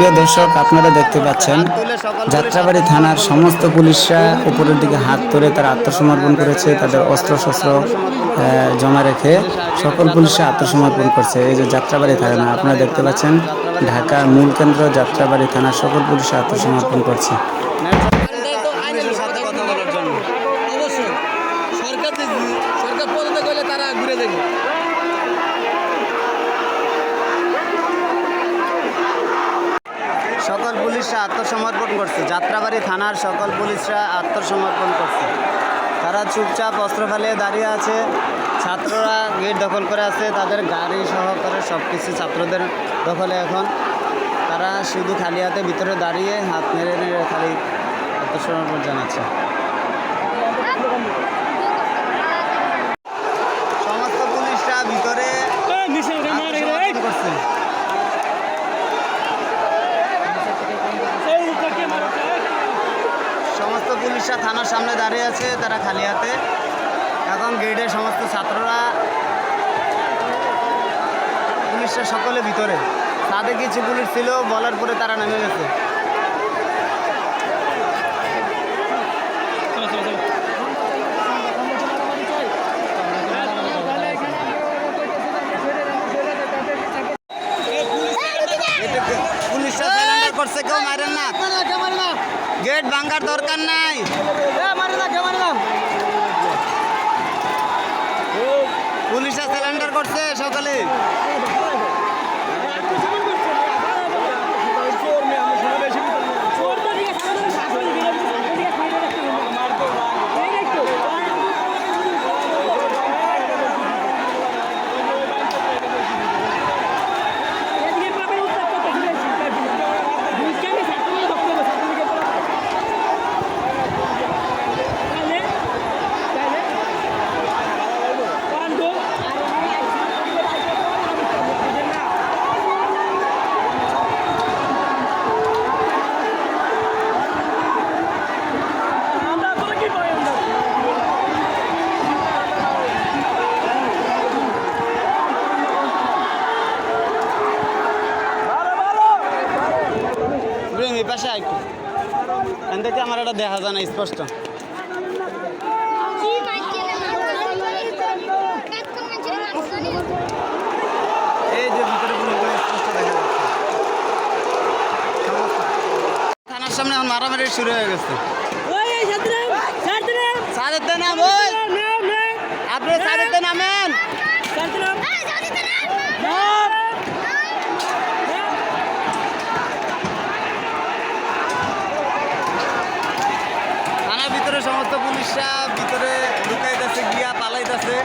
প্রিয় দর্শক, আপনারা দেখতে পাচ্ছেন, যাত্রাবাড়ি থানার সমস্ত পুলিশরা উপরের দিকে হাত তুলে তারা আত্মসমর্পণ করেছে, তাদের অস্ত্র শস্ত্র জমা রেখে সকল পুলিশরা আত্মসমর্পণ করছে। এই যে যাত্রাবাড়ি থানা, আপনারা দেখতে পাচ্ছেন ঢাকার মূল কেন্দ্র যাত্রাবাড়ি থানার সকল পুলিশরা আত্মসমর্পণ করছে। সরকার সরকার তারা ঘুরে দেখবে সকল পুলিশরা আত্মসমর্পণ করছে। যাত্রাবাড়ি থানার সকল পুলিশরা আত্মসমর্পণ করছে। তারা চুপচাপ অস্ত্র ফেলে দাঁড়িয়ে আছে। ছাত্ররা গেট দখল করে আছে। তাদের গাড়ি সহকারে সব কিছু ছাত্রদের দখলে এখন। তারা শুধু খালি হাতে ভিতরে দাঁড়িয়ে হাত মেরে খালি আত্মসমর্পণ জানাচ্ছে সমস্ত পুলিশরা ভিতরে আত্মসমর্পণ করছে সমস্ত পুলিশরা থানার সামনে দাঁড়িয়ে আছে, তারা খালি হাতে। এখন গেটের সমস্ত ছাত্ররা, পুলিশরা সকলে ভিতরে। তাদের কিছু পুলিশ ছিল, বলার পরে তারা নেমে গেছে এটা কে- পুলিশরা সারেন্ডার করছে কেউ মারেন না গেট ভাঙ্গার দরকার নাই। পুলিশে সিলিন্ডার করছে সকালে। পাশে একটু এখান থেকে আমার এটা দেখা যায় না স্পষ্ট। এই যে ভিতরে পুলিশগুলো স্পষ্ট দেখা যাচ্ছে। থানার সামনে এখন মারামারি শুরু হয়ে গেছে। নাম ওই। আপনি সাদেতে নামেন থানার ভিতরে সমস্ত পুলিশরা ভিতরে ঢুকাইতেছে গিয়া পালাইতেছে।